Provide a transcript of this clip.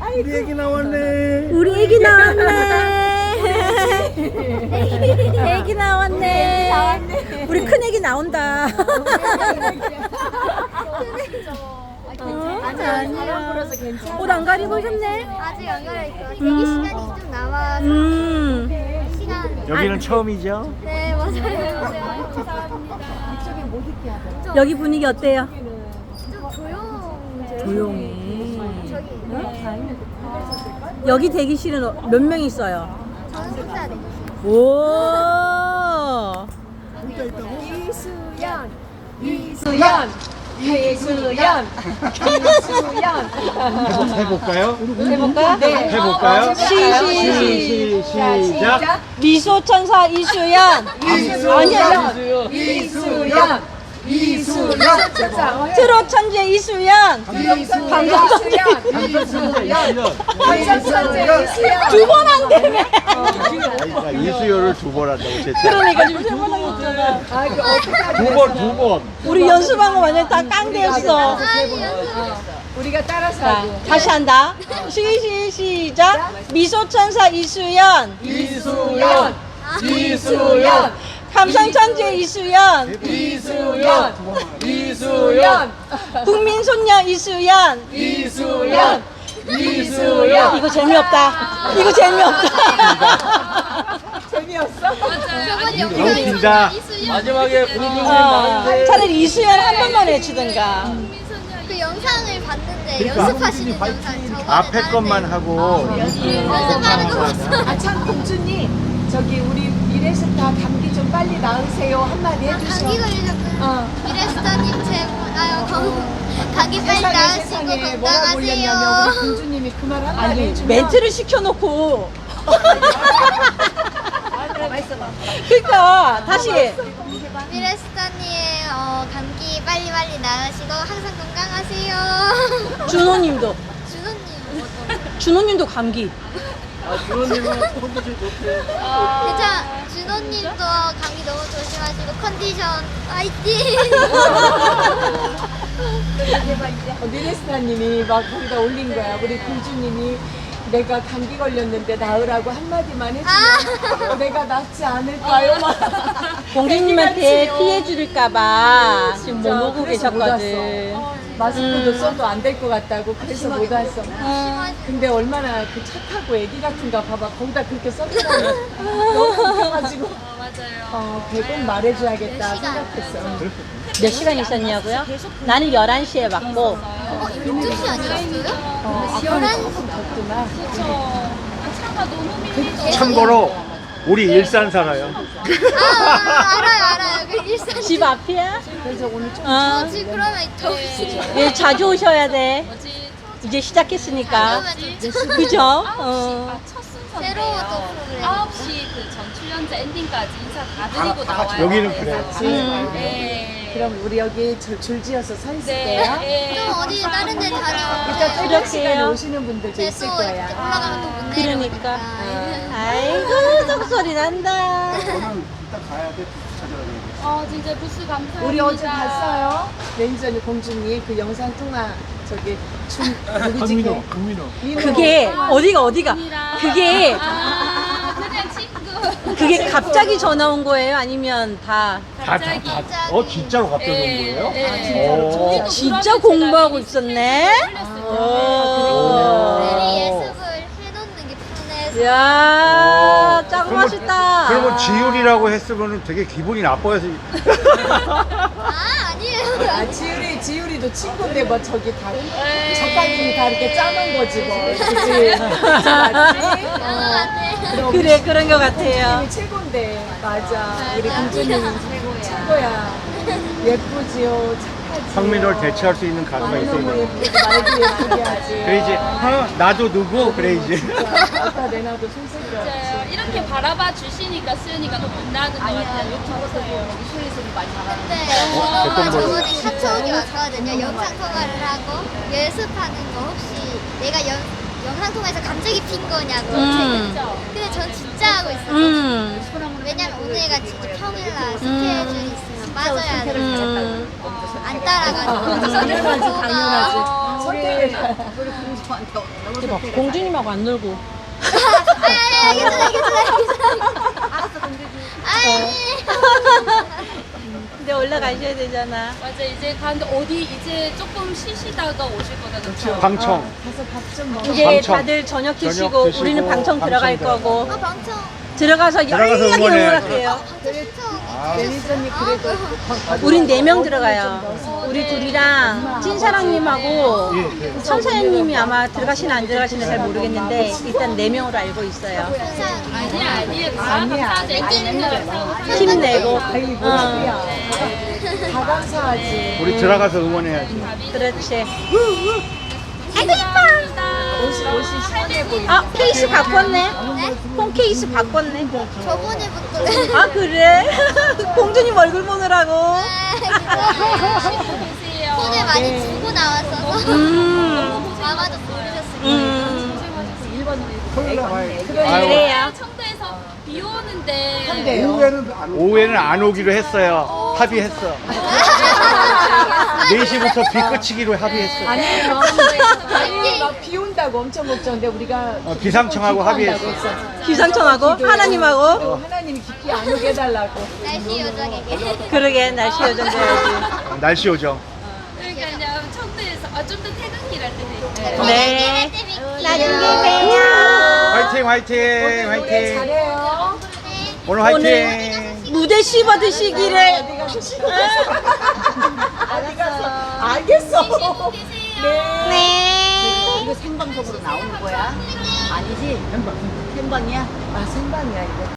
우리 애기 나왔네. 우리 애기 나왔네. 애기 나왔네. 우리 큰 애기 나온다. 옷안 가리고 오셨네. 아직 안 갈아입고 대기 시간이 좀 남아서 음. 시간 여기는 처음이죠? 네 맞아요 여기 분위기 어때요? 좀 조용 조용해. 저기 여기 대기실은 어- 몇명 있어요? 저는 혼자 대기 오. 해볼까요? 해볼까? 네. 해볼까요? 시, 시, 시, 시작. 미소 천사 이수연. 아니야. 이수연 이수연 이수연. 방송 천재. 이수연 두번안 되네. 그러니까 이수요를 두번 한다고 제짜. 그러니까 지금 세번 하고 있잖아. 아이고 어떡하지 두 번, 두 번. 우리 연습한 거 완전 다 깡대였어. 우리가 따라서 자, 하고 다시 한다. 시, 시, 시작. 미소 천사 이수연. 이수연 이수연 감성 천재 이수연. 이수연 이수연 국민 손녀 이수연. 이수연 이수연 이거 재미없다. 이거 재미없다. 재미없어? 너무 긴다. 마지막에 어, 차라리 이수연 한 번만 해주든가. 그 영상을 봤는데 그러니까 연습하시는 영상 저번에 앞에 것만 하고 연습하는 거 봤어 아참 공주님 저기 우리 미래스타 감기 좀 빨리 나으세요. 한마디 감기 해주셔. 걸리셨구나 어. 미래스타님 최고 아유 건- 감기 빨리 세상에 나으시고 세상에 뭐라 몰렸냐면 우리 건강하세요 공주님이 그 말 한마디 아니 해주면 멘트를 시켜놓고. 그러니까 다시. 미래스타님 어, 감기 빨리 빨리 나으시고 항상 건강하세요. 준호님도. 준호님 준호님도 감기. 괜찮아 준호님도 감기 너무 조심하시고 컨디션 화이팅 어, 미래스타님이 막 거기다 올린 거야. 우리 공주님이 내가 감기 걸렸는데 나으라고 한마디만 해주면 어, 내가 낫지 않을까요? 막. 공주님한테 피해 줄까봐 지금 못 오고 못 계셨거든. 마스크도 음. 써도 안 될 것 같다고 그래서 못 왔어. 어. 근데 얼마나 그 착하고 애기 같은가 봐봐. 거기다 그렇게 썼더니 너무 웃겨가지고. 어, 대본 말해줘야겠다 몇 시간? 생각했어. 몇 시간 있었냐고요? 나는 11시에 왔고 어? 12시 아니었어요? 어, 11시 덥구나. 참고로 우리 일산 살아요. 아, 아 알아요 알아요 그 일산 집 앞이야? 그래서 오늘 좀 어. 지금 그러면 더우시 예, 자주 오셔야 돼. 이제 시작했으니까. 그러면 그죠? 어. 새로운 또 프로그램 9시 그 전출연재 엔딩까지 인사 다 드리고 나와요. 여기는 그래. 음. 네. 그럼 우리 여기 줄, 줄 지어서 서 네. 있을게요. 네. 좀 어디 다른 데 다녀오면 퇴근 그렇게요. 시간에 오시는 분들도 근데 있을 또 거야. 올라가면 또 못 그러니까. 내려오니까 아이고, 속소리 난다. 어, 진짜 부스 감사합니다. 우리 어제 봤어요. 매니저님 공주님 그 영상 통화 저기 춤 누구지? 강민호, 강민호. 민호. 그게, 어디가, 어디가. 그게, 아. 그게 갑자기 전화 온 거예요? 아니면 다 다, 다, 다. 어, 진짜로 갑자기 온 거예요? 네. 오. 진짜 공부하고 있었네? 오. 내리 예습을 해놓는 게 편해서 이야, 짜고 그러면- 맛있다. 그러면 지율이라고 했으면 되게 기분이 나빠요. 아 아니에요 아 지율이 지율이도 친구인데 뭐 저기 다 작가님이 다 이렇게 짜놓은 거지 뭐. 그지? 맞지? 그런 거 같아 그럼 그래, 그런 것 같아요. 공주님이 최고인데 맞아. 우리 맞아. 공주님은 최고야. 예쁘지요. 착 하지. 황민호를 대체할 수 있는 가수가 있어요. 예쁘고 말도 예쁘게 하지. 그래 이제 어, 나도 누구 그래 이제. 아까 내놔도 손색이 없지. 맞아요. 이렇게 바라봐 주시니까 수연이가 더 빛나는 것 같아요. 근데 어, 저번에 됐던 걸로. 저번에 사초기 왔거든요 영상 통화를 하고 연습하는 거 혹시 내가 연, 영상 통화에서 갑자기 핀 거냐고 음. 근데 전 진짜 하고 있어요 음. 왜냐면 오늘가 진짜 평일날 스케줄이 있으면 빠져야 돼 음. 당연하지, 당연하지. 우리 대박. 공주님하고 안 놀고. 아, 괜찮아, 괜찮아, 괜찮아. 알았어, 아니. 근데 올라가셔야 되잖아. 맞아 이제 가는데 어디 이제 조금 쉬시다가 오실 거다 그렇죠? 방청. 가서 밥좀 먹어. 이제 방청. 다들 저녁 드시고, 저녁 드시고 우리는 방청 들어갈. 거고 아, 방청. 들어가서 들어가서 열렬하게 응원해야죠. 응원할게요. 아, 매니저님 그래도 우린 네 명 들어가요. 우리 둘이랑 찐사랑님하고. 천사연님이 아마 들어가시나 안 들어가시나 잘 모르겠는데 일단 네 명으로 알고 있어요. 아니야 아니야 다 감사하고 힘내고. 어, 야다 감사하지. 우리 들어가서 응원해야지. 그렇지. 아이고, 이뻐. 옷이 옷이 시원해 보이. 아 케이스 바꿨네. 네? 폰 케이스 바꿨네. 저번에 부터. 아 그래? 공주님 얼굴 보느라고. 폰을 많이 주고 나왔어서. 음. 아마도 모르셨을 거예요. 음. 아유, 그래요. 청도에서 비 오는데 한대요. 오후에는 안 오기로 했어요. 합의했어. 4시부터 비 그치기로 합의했어. 아니에요. 아니 막비 온다고 엄청 걱정인데 우리가 어, 기상청하고 합의했어. 기상청하고 하나님하고 또 하나님이 깊이 안 오게 해달라고. 날씨 요정에게. 그러게 날씨 요정 돼야지. 날씨 요정. 그러니까 이제 청도에서 아, 좀 더 퇴근길 할 때도 있고 네. 나중에 봬요. 화이팅, 화이팅, 노래 화이팅. 잘해요. 오늘 화이팅. 무대 씹어 드시기를. 알겠어. 네. 네. 이거 생방송으로 나오는 거야? 아니지? 생방이야? 아 생방이야 이거.